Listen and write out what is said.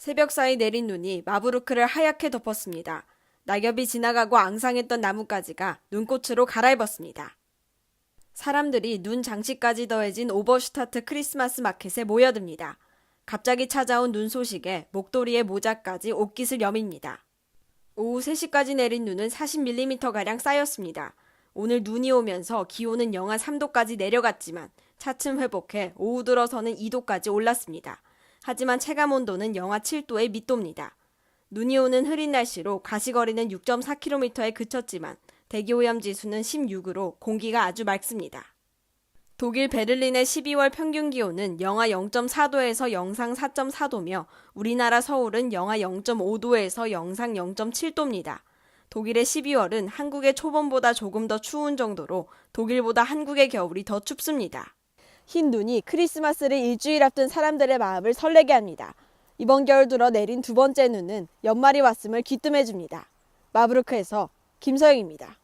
새벽 사이 내린 눈이 마브루크를 하얗게 덮었습니다. 낙엽이 지나가고 앙상했던 나뭇가지가 눈꽃으로 갈아입었습니다. 사람들이 눈 장식까지 더해진 오버슈타트 크리스마스 마켓에 모여듭니다. 갑자기 찾아온 눈 소식에 목도리에 모자까지 옷깃을 여밉니다. 오후 3시까지 내린 눈은 40mm가량 쌓였습니다. 오늘 눈이 오면서 기온은 영하 3도까지 내려갔지만 차츰 회복해 오후 들어서는 2도까지 올랐습니다. 하지만 체감 온도는 영하 7도에 밑도입니다. 눈이 오는 흐린 날씨로 가시거리는 6.4km에 그쳤지만 대기 오염 지수는 16으로 공기가 아주 맑습니다. 독일 베를린의 12월 평균 기온은 영하 0.4도에서 영상 4.4도며 우리나라 서울은 영하 0.5도에서 영상 0.7도입니다. 독일의 12월은 한국의 초봄보다 조금 더 추운 정도로 독일보다 한국의 겨울이 더 춥습니다. 흰 눈이 크리스마스를 일주일 앞둔 사람들의 마음을 설레게 합니다. 이번 겨울 들어 내린 두 번째 눈은 연말이 왔음을 귀뜸해 줍니다. 마브루크에서 김서영입니다.